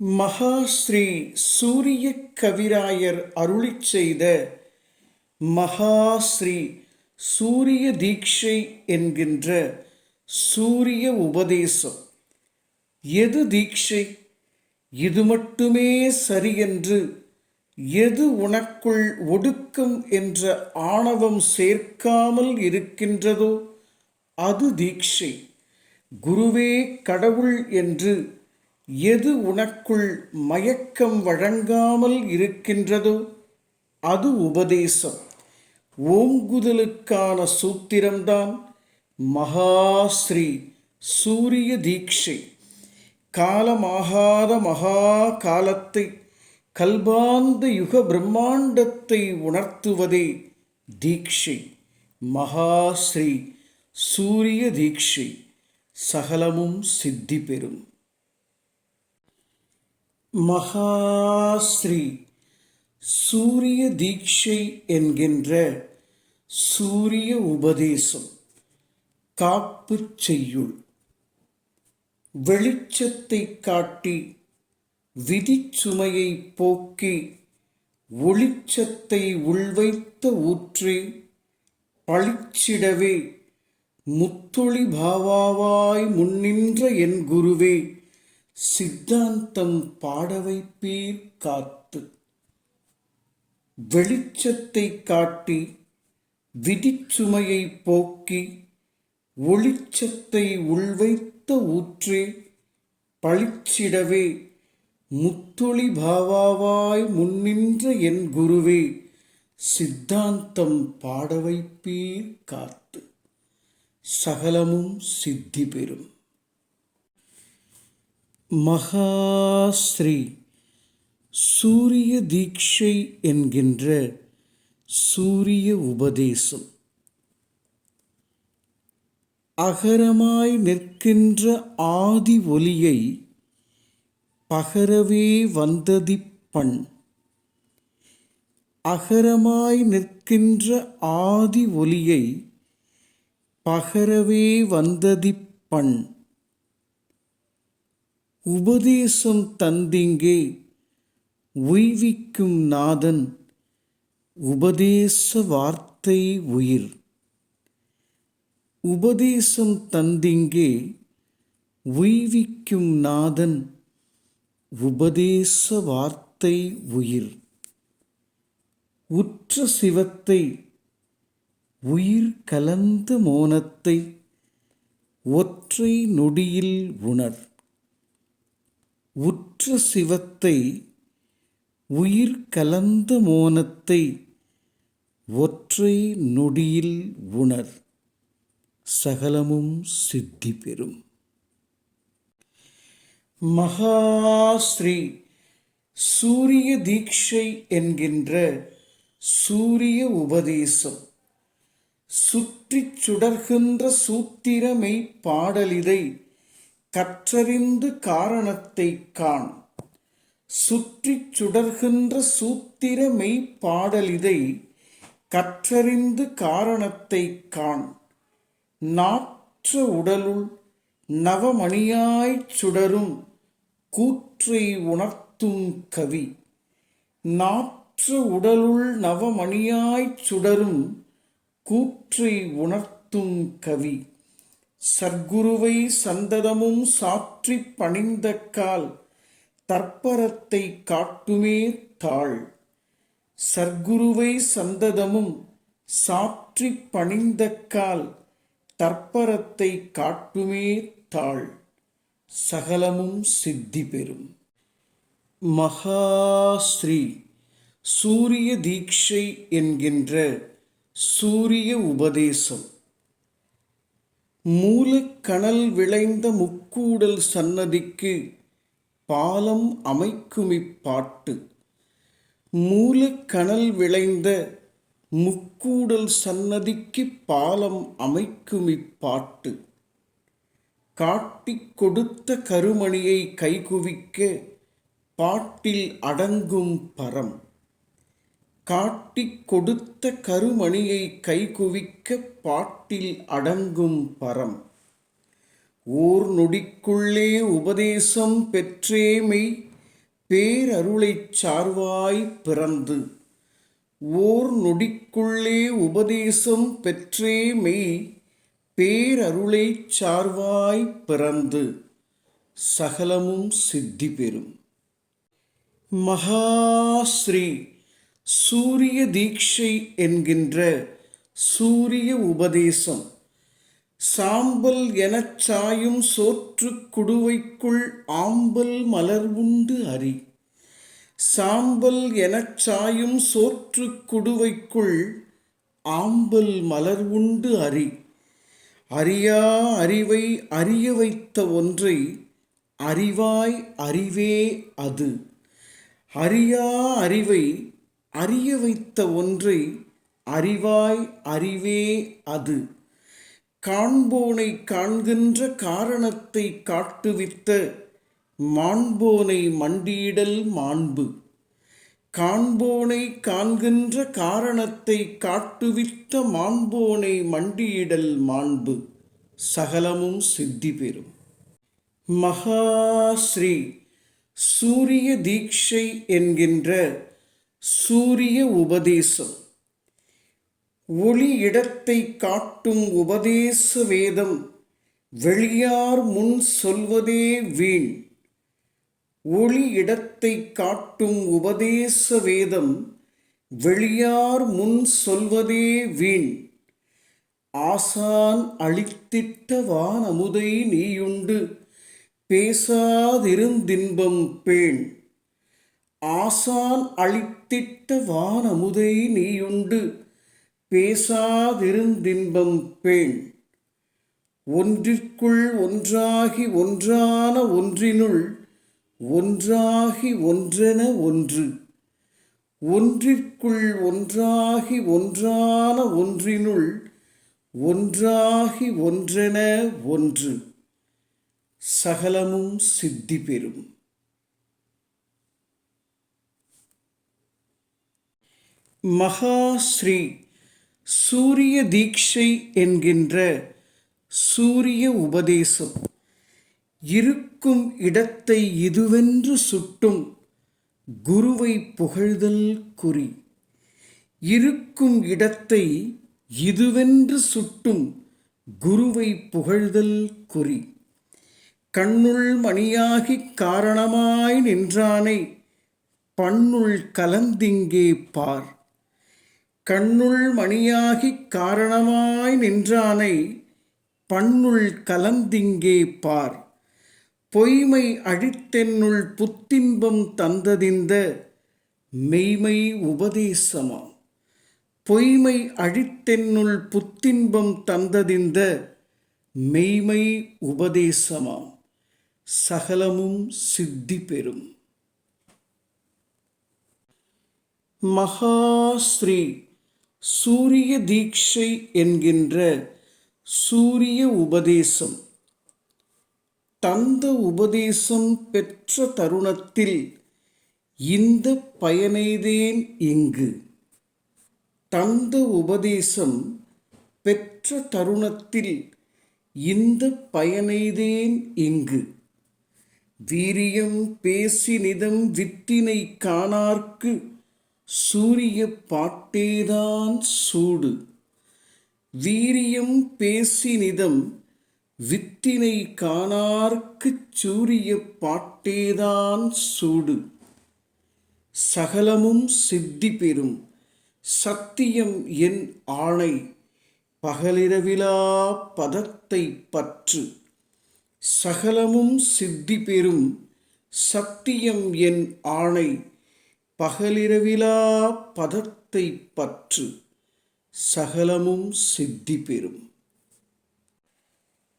மகாஸ்ரீ சூரிய கவிராயர் அருளிச் செய்த மகாஸ்ரீ சூரிய தீட்சை என்கின்ற சூரிய உபதேசம். எது தீட்சை இது மட்டுமே சரியென்று எது உனக்குள் ஒடுக்கம் என்ற ஆணவம் சேர்க்காமல் இருக்கின்றதோ அது தீட்சை குருவே கடவுள் என்று எது உனக்குள் மயக்கம் வழங்காமல் இருக்கின்றதோ அது உபதேசம். ஓங்குதலுக்கான சூத்திரம்தான் மகாஸ்ரீ சூரிய தீட்சை. காலமாகாத மகா காலத்தை கல்பாந்த யுக பிரம்மாண்டத்தை உணர்த்துவதே தீட்சை. மகாஸ்ரீ சூரிய தீட்சை. சகலமும் சித்தி பெறும். மகாஸ்ரீ சூரிய தீட்சை என்கின்ற சூரிய உபதேசம். காப்பு செய்யுள். வெளிச்சத்தை காட்டி விதிச்சுமையை போக்கி ஒளிச்சத்தை உள்வைத்த ஊற்றே பளிச்சிடவே முத்தொளி பாவாவாய் முன்னின்ற என் குருவே. சித்தாந்தம் பாட வைப்பீர் காத்து. வெளிச்சத்தை காட்டி விதிச்சுமையை போக்கி ஒளிச்சத்தை உள்வைத்த ஊற்றே பளிச்சிடவே முத்தொளி பாவாவாய் முன்னின்ற என் குருவே சித்தாந்தம் பாடவைப்பீர் காத்து. சகலமும் சித்தி பெறும். மகாஸ்ரீ சூரிய தீட்சை என்கின்ற சூரிய உபதேசம். அகரமாய் நிற்கின்ற ஆதி ஒலியை பகரவே வந்ததிப்பண். அகரமாய் நிற்கின்ற ஆதி ஒலியை பகரவே வந்ததிப்பண். உபதேசம் தந்திங்கே உய்விக்கும் நாதன் உபதேச வார்த்தை உயிர். உபதேசம் தந்திங்கே உய்விக்கும் நாதன் உபதேச வார்த்தை உயிர். உற்ற சிவத்தை உயிர் கலந்த மோனத்தை ஒற்றை நொடியில் உணர். உற்ற சிவத்தை உயிர் கலந்த மோனத்தை ஒற்றை நொடியில் உணர். சகலமும் சித்தி பெறும். மகாஸ்ரீ சூரிய தீட்சை என்கின்ற சூரிய உபதேசம். சுற்றிச் சுடர்கின்ற சூத்திரமை பாடலிதை கற்றறிந்து காரணத்தை காண். சுற்றிச் சுடர்கின்ற சூத்திர மெய்ப்பாடலிதை கற்றறிந்து காரணத்தை காண். நாற்ற உடலுள் நவமணியாய்ச் சுடரும் கூற்றை உணர்த்தும் கவி. நாற்ற உடலுள் நவமணியாய்ச் சுடரும் கூற்றை உணர்த்தும் கவி. சர்க்குருவை சந்ததமும் சாற்றி பணிந்த கால் தற்பரத்தை காட்டுமே தாள். சர்க்குருவை சந்ததமும் சாற்றி பணிந்த கால் தற்பரத்தை காட்டுமே தாள். சகலமும் சித்தி பெறும் மகாஸ்ரீ சூரிய தீட்சை என்கின்ற சூரிய உபதேசம். மூலக்கணல் விளைந்த முக்கூடல் சன்னதிக்கு பாலம் அமைக்கும் இப்பாட்டு மூலக்கணல் விளைந்த முக்கூடல் சன்னதிக்கு பாலம் அமைக்கும் இப்பாட்டு காட்டிக் கொடுத்த கருமணியை கைகுவிக்க பாட்டில் அடங்கும் பரம். காட்டிக் கொடுத்த கருமணியை கைகுவிக்க பாட்டில் அடங்கும் பரம். ஓர் நொடிக்குள்ளே உபதேசம் பெற்றேமை பேரருளைச் சார்வாய் பிறந்து. ஓர் நொடிக்குள்ளே உபதேசம் பெற்றே மெய் பேரருளைச் சார்வாய் பிறந்து. சகலமும் சித்தி பெறும். மகாஸ்ரீ சூரிய தீட்சை என்கின்ற சூரிய உபதேசம். சாம்பல் எனச் சாயும் சோற்று குடுவைக்குள் ஆம்பல் மலர் உண்டு அறி சாம்பல் எனச் சாயும் சோற்று குடுவைக்குள் ஆம்பல் மலர் உண்டு அறி அறியா அறிவை அறிய வைத்த ஒன்றை அறிவாய் அறிவே அது. அறியா அறிவை அறிய வைத்த ஒன்றை அறிவாய் அறிவே அது. காண்போனை காண்கின்ற காரணத்தை காட்டுவித்த மாண்போனை மண்டியிடல் மாண்பு. காண்போனை காண்கின்ற காரணத்தை காட்டுவித்த மாண்போனை மண்டியிடல் மாண்பு. சகலமும் சித்தி பெறும். மகாஸ்ரீ சூரிய தீட்சை என்கின்ற சூரிய உபதேசம். ஒளி இடத்தை காட்டும் உபதேச வேதம் வெளியார் முன் சொல்வதே வீண். ஒளி இடத்தை காட்டும் உபதேச வேதம் வெளியார் முன் சொல்வதே வீண். ஆசான் அளித்திட்ட வானமுதை நீயுண்டு பேசாதிருந்தின்பம் பேண். ஆசான் அளித்திட்ட வானமுதை நீயுண்டு பேசாதிருந்தின்பம் பேண். ஒன்றிற்குள் ஒன்றாகி ஒன்றான ஒன்றினுள் ஒன்றாகி ஒன்றென ஒன்று. ஒன்றிற்குள் ஒன்றாகி ஒன்றான ஒன்றினுள் ஒன்றாகி ஒன்றென ஒன்று. சகலமும் சித்தி பெறும் மகாஸ்ரீ சூரிய தீட்சை என்கின்ற சூரிய உபதேசம். இருக்கும் இடத்தை இதுவென்று சுட்டும் குருவை புகழ்தல் குறி. இருக்கும் இடத்தை இதுவென்று சுட்டும் குருவை புகழ்தல் குறி. கண்ணுள் மணியாகிக் காரணமாய் நின்றானை பண்ணுள் கலந்திங்கே பார். கண்ணுள் மணியாகிக் காரணமாய் நின்றானை பண்ணுள் கலந்திங்கே பார். பொய்மை அழித்தென்னுள் புத்தின்பம் தந்ததிந்த மெய்மை உபதேசமா பொய்மை அழித்தென்னுள் புத்தின்பம் தந்ததிந்த மெய்மை உபதேசமாம். சகலமும் சித்தி பெறும். மகாஸ்ரீ சூரிய தீட்சை என்கின்ற சூரிய உபதேசம். தந்த உபதேசம் பெற்ற தருணத்தில் இந்த பயனைதேன் இங்கு. தந்த உபதேசம் பெற்ற தருணத்தில் இந்த பயனைதேன் இங்கு. வீரியம் பேசினிதம் வித்தினை காணார்க்கு சூரிய பாட்டேதான் சூடு. வீரியம் பேசினிதம் வித்தினை காணார்க்குச் சூரிய பாட்டேதான் சூடு. சகலமும் சித்தி பெறும் சத்தியம் என் ஆணை. பகலிரவிலா பதத்தை பற்று. சகலமும் சித்தி பெறும் சத்தியம் என் ஆணை. பகலிரவிலா பதத்தை பற்று சகலமும் சித்தி பெறும்.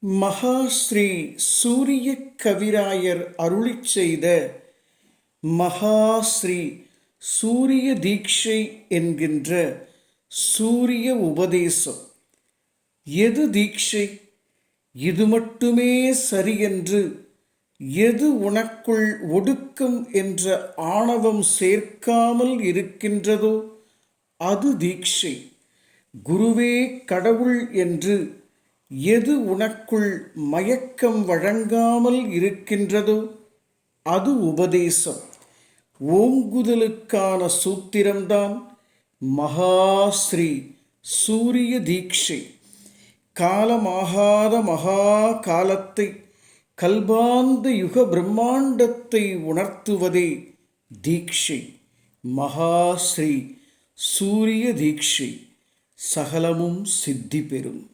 மகாஸ்ரீ சூரிய கவிராயர் அருளிச் செய்த மகாஸ்ரீ சூரிய தீட்சை என்கின்ற சூரிய உபதேசம். எது தீட்சை? இது மட்டுமே சரியென்று எது உனக்குள் ஒடுக்கம் என்ற ஆணவம் சேர்க்காமல் இருக்கின்றதோ அது தீட்சை. குருவே கடவுள் என்று எது உனக்குள் மயக்கம் வழங்காமல் இருக்கின்றதோ அது உபதேசம். ஓங்குதலுக்கான சூத்திரம்தான் மகாஸ்ரீ சூரிய தீட்சை. காலமாகாத மகா காலத்தை கல்பாந்த யுக பிரம்மாண்டத்தை உணர்த்துவதே தீட்சை. மகாஸ்ரீ சூரிய தீட்சை. சகலமும் சித்தி பெறும்